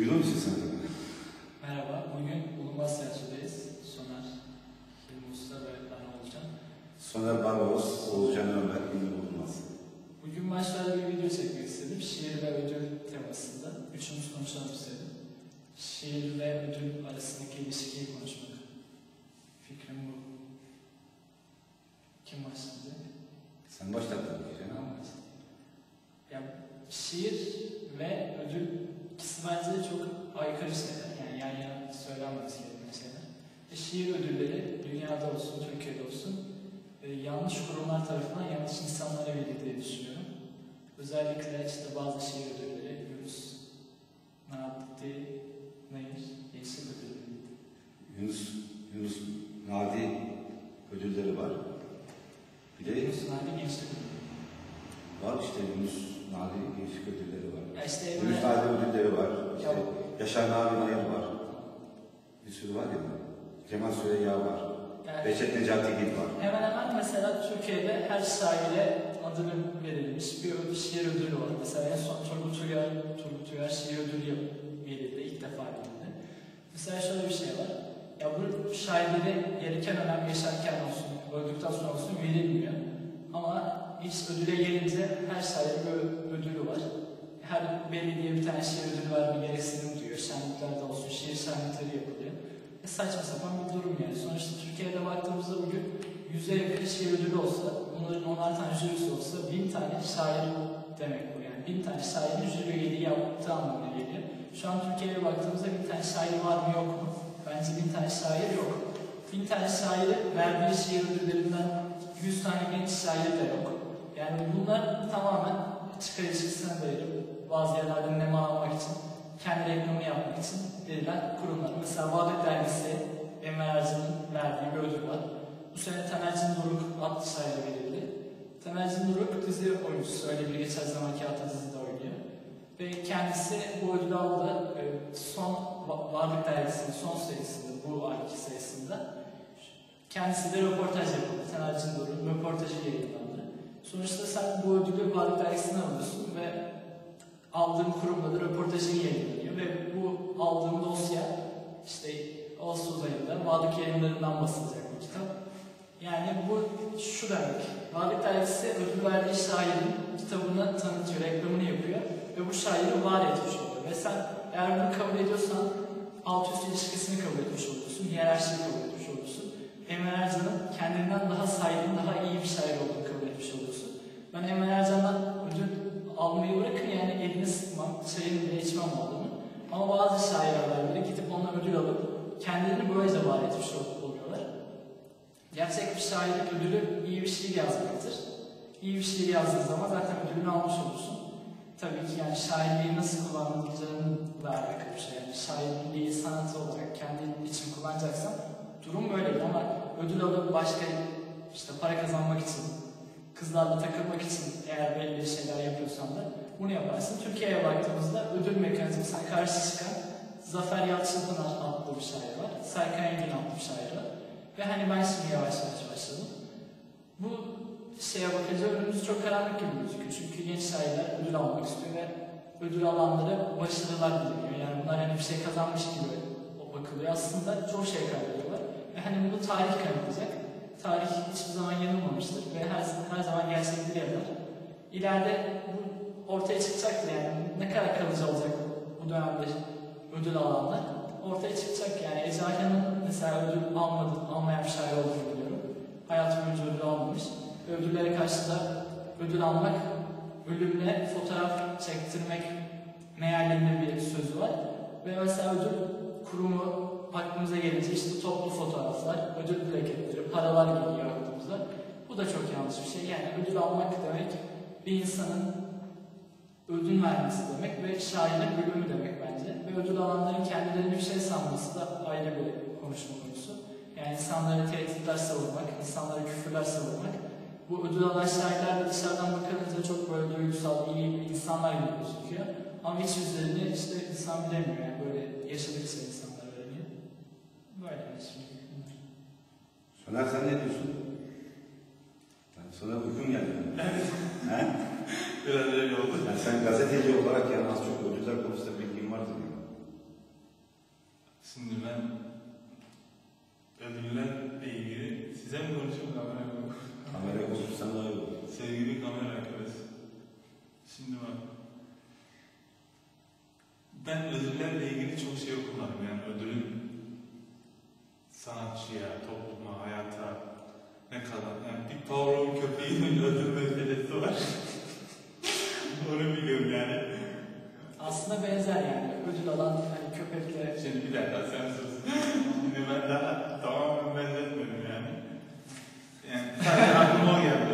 Duyuyor musun sen? Merhaba, bugün Bulunmaz Tiyatro'dayız. Soner, Hilmi Usta ve ben olacağım. Soner Barbaros, Oğuzcan Ömer, Ünlü Bulunmaz. Bugün başlarda bir video çekmek istedim. Şiir ve ödül temasında. Üçümüz konuşalım istedim. Şiir ve ödül arasındaki ilişkiyi konuşmak. Fikrim bu. Kim başlayacak? Sen başlat tabii ki Ben başlayayım. Ya, şiir ve ödül ikisi bence de çok aykırı şeyler. Yani yan yana söylenmesi gereken şeyler. E, şiir ödülleri dünyada olsun, Türkiye'de olsun e, yanlış kurumlar tarafından yanlış insanlara verildiği diye düşünüyorum. Özellikle işte bazı şiir ödülleri, Yunus Nadi neymiş? Gençlik ödülü. Yunus, Yunus Nadi ödülleri var. Bir de Yunus Nadi Gençlik Ödülü. Var işte Yunus Nadi ödülleri var. Ya işte Yunus Nadi ödülleri var. İşte Ya- Yaşar Nabi Nayır var. Bir sürü var ya. Cemal Süreyya var. yani Behçet Necati Gil var. Hemen hemen mesela Türkiye'de her şaire adını verilmiş bir ödül, şiir ödülü var. Mesela en son Turgut Uyar, Turgut Uyar şiir ödülü verildi, ilk defa verildi. Mesela şöyle bir şey var. Ya bu şairlere gereken önem yaşarken olsun, öldükten sonra olsun verilmiyor. Ama iş ödüle gelince her bir ödülü var. Her belediye bir tane şiir ödülü verme gereksinim duyuyor. Şenliklerde olsun, şiir şenlikleri yapılıyor. E saçma sapan bir durum yani. Sonuçta Türkiye'de baktığımızda bugün yüze yakın şiir ödülü olsa, bunların onar tane jürisi olsa bin tane şair demek bu yani. Bin tane şairin jüri üyeliği yaptığı anlamına geliyor. Şu an Türkiye'ye baktığımızda bin tane şair var mı yok mu? Bence bin tane şair yok. Bin tane şairi verdiği şiir ödüllerinden yüz tane genç şair de yok. Yani bunlar tamamen ilişkisine dayalı. Bazı yerlerden nem almak için, kendi reklamı yapmak için verilen kurumlar. Mesela Bağdat Dergisi, Emre Ercan'ın verdiği bir ödül var. Bu sene Temelcin Doruk adlı şairi verildi. Temelcin Doruk dizi oyuncusu, öyle bir geçer zamanki adlı dizide oynuyor. Ve kendisi bu ödülü aldı. Ee, Son Va- Varlık Dergisi'nin son sayısında, bu ayki sayısında. Kendisi de röportaj yapıldı. Temelcin Doruk'un röportajı yayınlandı. Sonuçta sen bu ödülü Varlık Dergisi'ne alıyorsun ve aldığın kurumda da röportajın yayınlanıyor ve bu aldığım dosya işte Ağustos ayında Varlık yayınlarından basılacak bu kitap. Yani bu şu demek, Varlık Dergisi ödül verdiği şairin kitabını tanıtıyor, reklamını yapıyor ve bu şairi var etmiş oluyor. Ve sen eğer bunu kabul ediyorsan alt üst ilişkisini kabul etmiş oluyorsun, hiyerarşiyi kabul etmiş oluyorsun. Emre Ercan'ın kendinden daha saygın, daha iyi bir şair olduğunu Ben Emre Ercan'dan ödül almayı bırakın yani elini sıkmam, çayını bile içmem o adamın. Ama bazı şairler bile gidip onunla ödül alıp kendilerini böylece var etmiş ol- oluyorlar. Gerçek bir şairlik ödülü iyi bir şiir yazmaktır. İyi bir şiir yazdığın zaman zaten ödülünü almış olursun. Tabii ki yani şairliği nasıl kullanılacağını da alakalı bir şey. Yani şairliği sanatı olarak kendin için kullanacaksan durum böyle ama ödül alıp başka işte para kazanmak için, kızlarla takılmak için eğer belli şeyler yapıyorsan da bunu yaparsın. Türkiye'ye baktığımızda ödül mekanizmasına karşı çıkan Zafer Yalçınpınar adlı bir şair var. Serkan Engin adlı bir şair var. Ve hani ben şimdi yavaş yavaş başladım. Bu şeye bakınca önümüz çok karanlık gibi gözüküyor. Çünkü genç şairler ödül almak istiyor ve ödül alanlara başarılar dileniyor. Yani bunlar hani bir şey kazanmış gibi bakılıyor. Aslında çok şey kaybediyorlar. Ve hani bunu tarih kanıtlayacak. Tarih hiçbir zaman yanılmamıştır ve her, her zaman gerçekleri yazar. İleride bu ortaya çıkacaktır yani ne kadar kalıcı olacak bu dönemde ödül alanlar ortaya çıkacak yani Ece Ayhan'ın mesela ödül almadı, almayan bir şair olduğunu biliyorum. Hayatı boyunca ödül almamış. Ödüllere karşı da ödül almak, ölümle fotoğraf çektirmek mealinde bir sözü var. Ve mesela ödül kurumu aklımıza gelince işte toplu fotoğraflar, ödül plaketleri, paralar geliyor aklımıza. Bu da çok yanlış bir şey. Yani ödül almak demek bir insanın ödül vermesi demek ve şairin ölümü demek bence. Ve ödül alanların kendilerini bir şey sanması da ayrı bir konuşma konusu. Yani insanlara tehditler savurmak, insanlara küfürler savurmak. Bu ödül alan şairler dışarıdan bakılınca çok böyle duygusal, iyi insanlar gibi gözüküyor. Ama iç yüzlerini işte insan bilemiyor yani böyle yaşadıkça insanlar öğreniyor. Böyle yani şimdi. Soner sen ne diyorsun? Yani sana uykum geldi. Evet. He? Biraz öyle oldu. Yani sen gazeteci olarak yani az çok ödüller konusunda bilgin vardır. Yani. Şimdi ben ödüllerle ilgili size mi konuşayım kamera mı? Kamera konuşursan daha iyi olur. Sevgili kamera arkadaş. Şimdi bak. Ben ödüllerle ilgili çok şey okumadım. Yani ödülün sanatçıya, hayata ne kadar. Yani bir Pavlov köpeğinin ödül meselesi var. Onu biliyorum yani. Aslında benzer yani. Ödül alan hani köpekle Şimdi bir dakika sen sus. Şimdi ben daha tamamen benzetmedim yani. Yani sadece aklıma o geldi.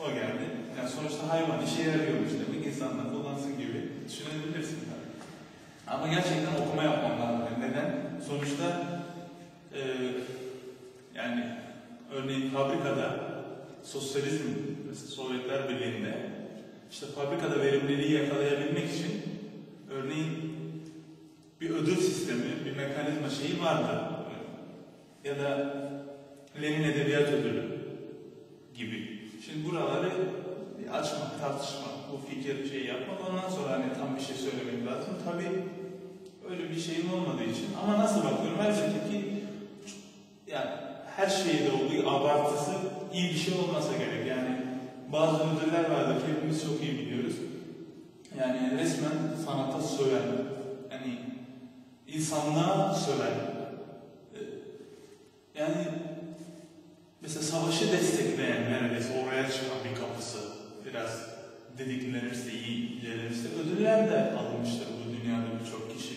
O geldi. Yani sonuçta hayvan işe yarıyormuş demek. insanlar kullansın gibi düşünebilirsin tabii. Ama gerçekten okuma yapmam lazım. Neden? Sonuçta yani örneğin fabrikada sosyalizm, mesela Sovyetler Birliği'nde işte fabrikada verimliliği yakalayabilmek için örneğin bir ödül sistemi, bir mekanizma şeyi vardı. Ya da Lenin Edebiyat Ödülü gibi. Şimdi buraları açmak, tartışmak, bu fikir şey yapmak ondan sonra hani tam bir şey söylemek lazım. Tabii öyle bir şeyim olmadığı için ama nasıl bakıyorum elbette ki yani her şeyde olduğu abartısı iyi bir şey olmasa gerek. Yani bazı ödüller vardır hepimiz çok iyi biliyoruz. Yani resmen sanata söven, yani insanlığa söven, e, yani mesela savaşı destekleyen neredeyse oraya çıkan bir kapısı biraz dediklenirse, iyi ilerlenirse ödüller de alınmıştır bu dünyada birçok kişi.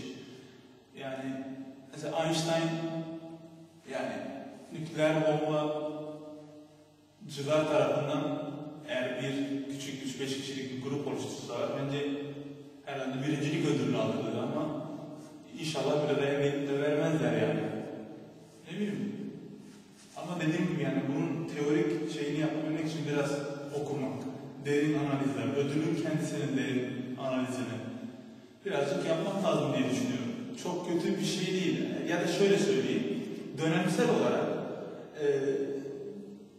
Yani mesela Einstein nükleer bombacılar tarafından eğer bir küçük 3-5 kişilik bir grup oluştursalar bence herhalde birincilik ödülünü alırlar ama inşallah de emeğini de vermezler yani. Ne bileyim. Ama dediğim gibi yani bunun teorik şeyini yapabilmek için biraz okumak, derin analizler, ödülün kendisinin derin analizini birazcık yapmak lazım diye düşünüyorum. Çok kötü bir şey değil. Ya da şöyle söyleyeyim, dönemsel olarak e,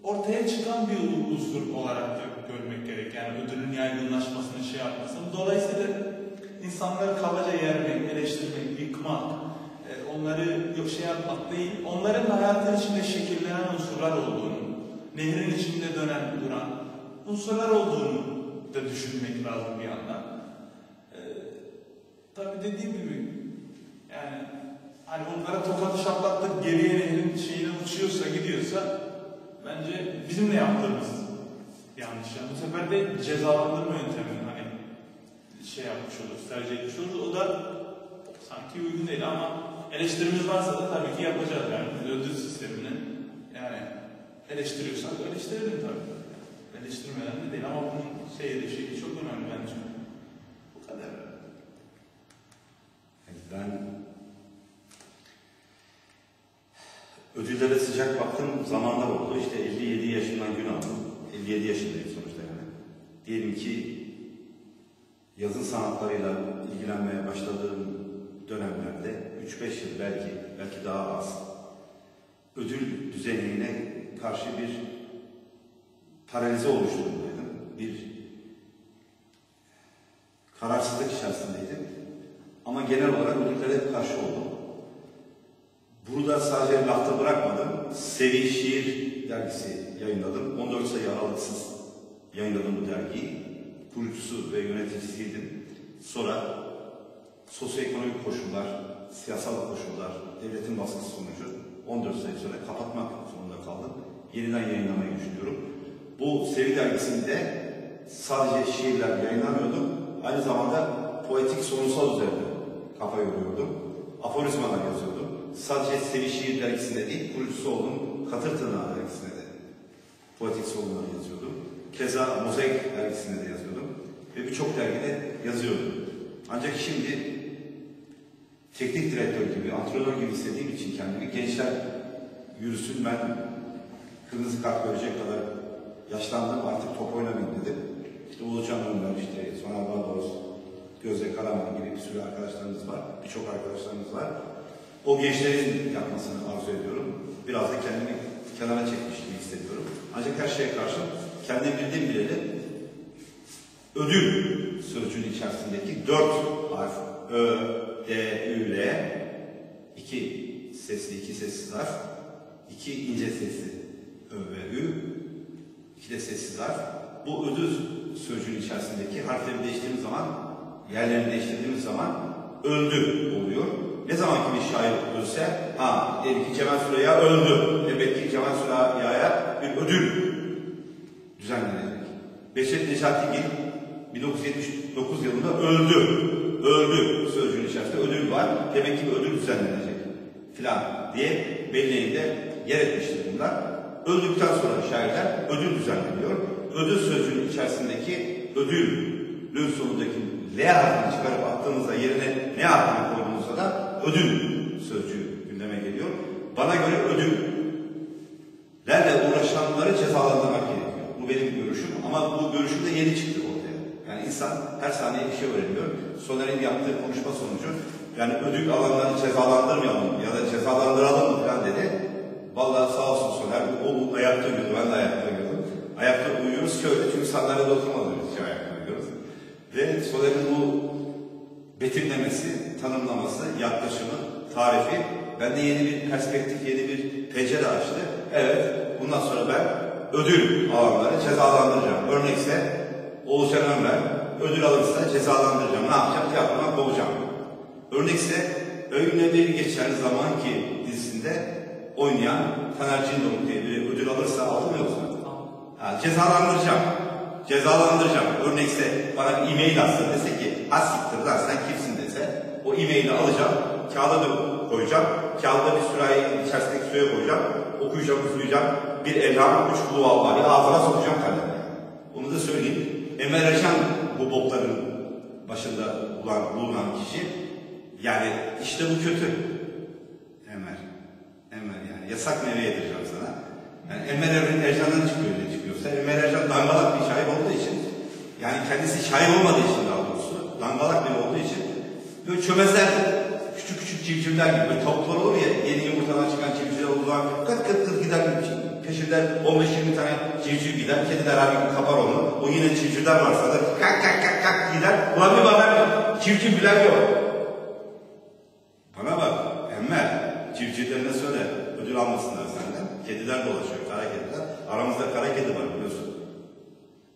ortaya çıkan bir unsur olarak görmek gerek. Yani ödülün yaygınlaşmasını şey yapmasını. Dolayısıyla insanları kabaca yermek, eleştirmek, yıkmak, e, onları yok şey yapmak değil, onların hayatın içinde şekillenen unsurlar olduğunu, nehrin içinde dönen, duran unsurlar olduğunu da düşünmek lazım bir yandan. E, tabii dediğim gibi yani hani onlara tokadı şaplattık geriye uçuyorsa gidiyorsa bence bizim de yaptığımız yanlış. Yani bu sefer de cezalandırma yöntemini hani şey yapmış oluruz, tercih etmiş oluruz. O da sanki uygun değil ama eleştirimiz varsa da tabii ki yapacağız yani. Biz ödül sistemini yani eleştiriyorsak eleştirelim tabii. Eleştirmeden de değil ama bunun seyri şeyi çok önemli bence. Bu kadar. Ben ödüllere sıcak baktım zamanlar oldu. İşte 57 yaşından gün aldım. 57 yaşındayım sonuçta yani. Diyelim ki yazın sanatlarıyla ilgilenmeye başladığım dönemlerde 3-5 yıl belki, belki daha az ödül düzenine karşı bir paralize olmuş durumdaydım. Bir kararsızlık içerisindeydim. Ama genel olarak ödüllere karşı oldum. Burada sadece lafta bırakmadım. Sevi Şiir dergisi yayınladım. 14 sayı aralıksız yayınladım bu dergiyi. Kurucusu ve yöneticisiydim. Sonra sosyoekonomik koşullar, siyasal koşullar, devletin baskısı sonucu 14 sayı sonra kapatmak zorunda kaldım. Yeniden yayınlamayı düşünüyorum. Bu Sevi dergisinde sadece şiirler yayınlamıyordum. Aynı zamanda poetik sorunsal üzerine kafa yoruyordum. Aforizmalar yazıyordum. Sadece Sevi Şiir dergisinde değil, olduğum Katır Tırnağı dergisinde de poetik sorunlar yazıyordum. Keza Mozaik dergisinde de yazıyordum. Ve birçok dergide yazıyordum. Ancak şimdi teknik direktör gibi, antrenör gibi istediğim için kendimi gençler yürüsün ben kırmızı kart görecek kadar yaşlandım artık top oynamayayım dedim. İşte Ulucan Önder, işte Soner Barbaros, Gözde Karaman gibi bir sürü arkadaşlarımız var. Birçok arkadaşlarımız var. O gençlerin yapmasını arzu ediyorum. Biraz da kendimi kenara çekmiş gibi hissediyorum. Ancak her şeye karşı kendim bildiğim bileli ödül sözcüğünün içerisindeki dört harf Ö, D, Ü, L. iki sesli, iki sessiz harf. iki ince sesli Ö ve Ü. iki de sessiz harf. Bu ödül sözcüğün içerisindeki harfleri değiştirdiğimiz zaman, yerlerini değiştirdiğimiz zaman öldü oluyor. Ne zaman ki bir şair ölse, ha diyelim ki Cemal Süreyya öldü. Demek ki Cemal Süreyya'ya bir ödül düzenlenecek. Behçet Necatigil 1979 yılında öldü. Öldü sözcüğün içerisinde ödül var. Demek ki bir ödül düzenlenecek filan diye belleğinde yer etmiştir bunlar. Öldükten sonra şairler ödül düzenleniyor. Ödül sözcüğünün içerisindeki ödülün sonundaki L harfini çıkarıp attığınızda yerine ne harfini koyduğunuzda da ödül sözcüğü gündeme geliyor. Bana göre ödüllerle uğraşanları cezalandırmak gerekiyor. Bu benim görüşüm ama bu görüşüm de yeni çıktı ortaya. Yani insan her saniye bir şey öğreniyor. Soner'in yaptığı konuşma sonucu yani ödül alanları cezalandırmayalım ya da cezalandıralım falan dedi. Vallahi sağ olsun Soner, o ayakta uyuyordu, ben de ayakta uyuyordum. Ayakta uyuyoruz şöyle çünkü sandalyede oturmadığımız için ayakta uyuyoruz. Ve Soner'in bu betimlemesi, tanımlaması, yaklaşımı, tarifi bende yeni bir perspektif, yeni bir pencere açtı. Evet, bundan sonra ben ödül alanları cezalandıracağım. Örnekse Oğuzhan Ömer ödül alırsa cezalandıracağım. Ne yapacağım? Tiyatrodan kovacağım. Örnekse Öyle bir geçen zaman ki dizisinde oynayan Taner Cindoruk diye biri ödül alırsa mı yoksa? Ha, cezalandıracağım. Cezalandıracağım. Örnekse bana bir e-mail atsa dese ki ha siktir lan sen kimsin dese o e-maili alacağım. Kağıda da koyacağım. Kağıda bir sürahi içerisindeki suya koyacağım. Okuyacağım, üfleyeceğim. Bir elham, üç kulu vallahi ağzına sokacağım kalemi. Onu da söyleyeyim. Emre Ercan bu bokların başında bulunan, bulunan kişi. Yani işte bu kötü. Emre. Emre yani. Yasak meyve yedireceğim sana. Yani Emre Ercan Ercan'dan çıkıyor öyle çıkıyorsa. Emre Ercan dangalak bir şair olduğu için yani kendisi şair olmadığı için dangalak biri olduğu için böyle çömezler küçük küçük civcivler gibi böyle tavuklar olur ya yeni yumurtadan çıkan civcivler olduğu zaman kıt kıt kıt gider peşinden 15-20 tane civciv gider kediler her gün kapar onu. O yine civcivler varsa da kak kak kak kak gider. Ulan bir bakar civciv bilen yok. Bana bak Emmer civcivlerine söyle ödül almasınlar senden. Kediler dolaşıyor kara kediler. Aramızda kara kedi var biliyorsun.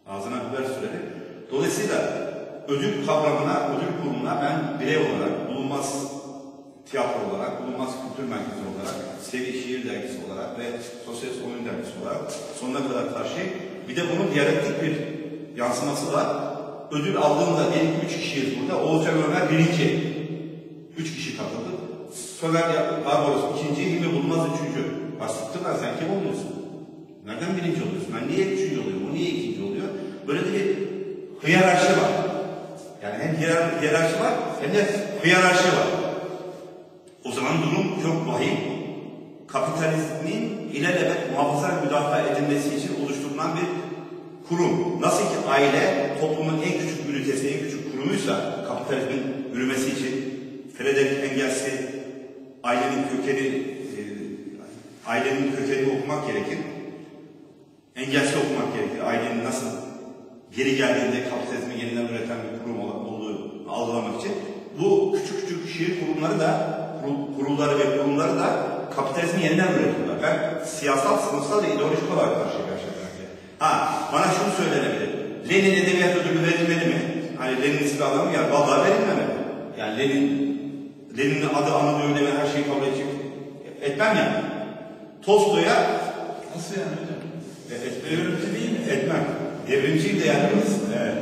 Ağzına biber sürelim dolayısıyla ödül kavramına, ödül kurumuna ben birey olarak, bulunmaz tiyatro olarak, bulunmaz kültür merkezi olarak, Sevi Şiir Dergisi olarak ve Sosyalist Oyun Dergisi olarak sonuna kadar karşı bir de bunun diyalektik bir yansıması var. Ödül aldığında diyelim üç kişiyiz burada. Oğuzcan Ömer birinci. Üç kişi katıldı. Soner Barbaros ikinci, Hilmi Bulmaz üçüncü. Bastıktır lan sen kim oluyorsun? Nereden birinci oluyorsun? Ben niye üçüncü oluyorum? O niye ikinci oluyor? Böyle bir hiyerarşi var. Yani hem hiyer, hiyerarşi var hem de hiyerarşi var. O zaman durum çok vahim. Kapitalizmin ilelebet muhafaza müdafaa edilmesi için oluşturulan bir kurum. Nasıl ki aile toplumun en küçük ünitesi, en küçük kurumuysa kapitalizmin yürümesi için Frederick Engels'i ailenin kökeni e, ailenin kökenini okumak gerekir. Engels'i okumak gerekir. Ailenin nasıl geri geldiğinde kapitalizmi yeniden üreten bir kurum olduğu algılamak için bu küçük küçük şiir kurumları da kurulları ve kurumları da kapitalizmi yeniden üretiyorlar. Ben siyasal, sınıfsal ve ideolojik olarak karşı karşıya Ha, bana şunu söylenebilir. Lenin Edebiyat Ödülü verilmeli mi? Hani Lenin ismi adamı ya, vallahi verilmemeli. Yani Lenin, Lenin'in adı anılıyor deme her şeyi kabul edecek. Etmem yani. Tolstoy'a Nasıl yani hocam? e, et, Devrimci değil mi? Etmem. Devrimciyim de biz e,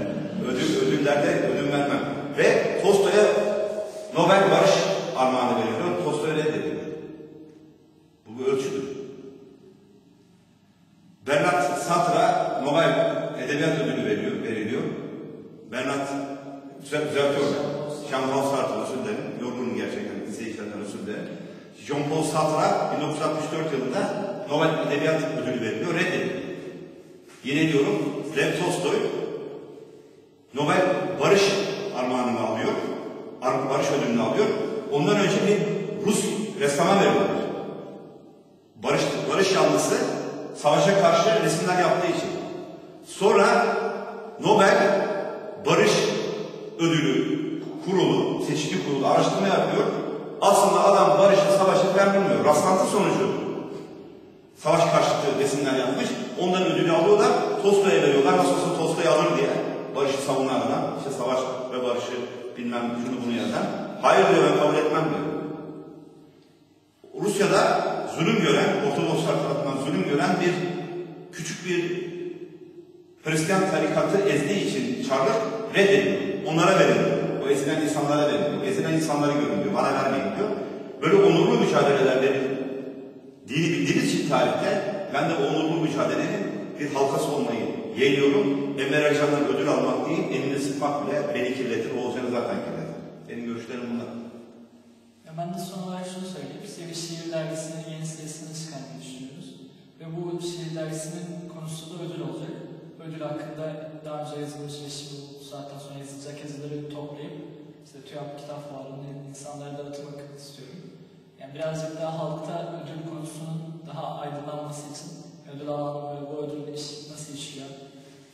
ödül, ödüllerde ödül vermem. Ve Tolstoy'a Nobel Barış armağanı veriliyor. Tolstoy reddediyor. Bu bir ölçüdür. Bernard Satra Nobel Edebiyat Ödülü veriyor, veriliyor. Bernard düzel, düzeltiyorum ben. Jean-Paul Sartre özür dilerim. Yorgunum gerçekten izleyicilerden özür dilerim. Jean-Paul Sartre 1964 yılında Nobel Edebiyat Ödülü veriliyor, reddediyor. Yine diyorum Lev Tolstoy Nobel Barış armağanını alıyor. Barış ödülünü alıyor. Ondan önce bir Rus ressama veriyorlar. Barış, barış yanlısı savaşa karşı resimler yaptığı için. Sonra Nobel Barış Ödülü kurulu, İlişki Kurulu araştırma yapıyor. Aslında adam barışı, savaşı falan bilmiyor. Rastlantı sonucu savaş karşıtı resimler yapmış. Ondan ödülü alıyorlar. Tolstoy'a veriyorlar. Nasıl olsa Tolstoy alır diye. Barışı savunan adam. işte savaş ve barışı bilmem şunu bunu yazan. Hayır diyor ben kabul etmem diyor. Rusya'da zulüm gören, Ortodokslar tarafından zulüm gören bir küçük bir Hristiyan tarikatı ezdiği için Çarlık reddediyor. Onlara veriliyor. O ezilen insanlara veriliyor. Ezilen insanları görün diyor. Bana vermeyin diyor. Böyle onurlu mücadeleler verin. Dini bildiğiniz için tarihte ben de onurlu mücadelenin bir halkası olmayı yeğliyorum. Enver Ercan'dan ödül almak değil, elini sıkmak bile beni kirletir. Oğuzcan'ı zaten kirletir. Benim görüşlerim bunlar. Ya ben de son olarak şunu söyleyeyim. Sevi Şiir Dergisi'nin yeni sayısını çıkarmayı düşünüyoruz. Ve bu şiir dergisinin konusu da ödül olacak. Ödül hakkında daha önce yazılmış ve şimdi bu saatten sonra yazılacak yazıları toplayıp işte TÜYAP kitap fuarında insanlara dağıtmak istiyorum. Yani birazcık daha halkta ödül konusunun daha aydınlanması için ödül ve bu ödül iş, nasıl işliyor,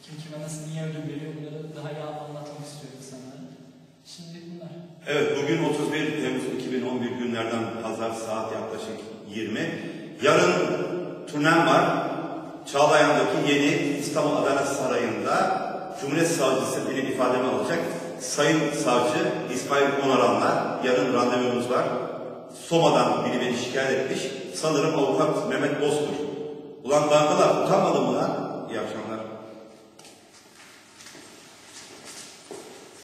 kim kime nasıl niye ödül veriyor bunları daha iyi anlatmak istiyorum insanlara. Şimdi bunlar. Evet, bugün 31 Temmuz 2011 günlerden pazar saat yaklaşık 20. Yarın turnem var. Çağlayan'daki yeni İstanbul Adalet Sarayı'nda Cumhuriyet Savcısı benim ifademi alacak. Sayın Savcı İsmail Onaran'la yarın randevumuz var. Soma'dan biri beni şikayet etmiş. Sanırım avukat Mehmet Bozkurt. Ulan bankalar utanmadı mı lan? İyi akşamlar.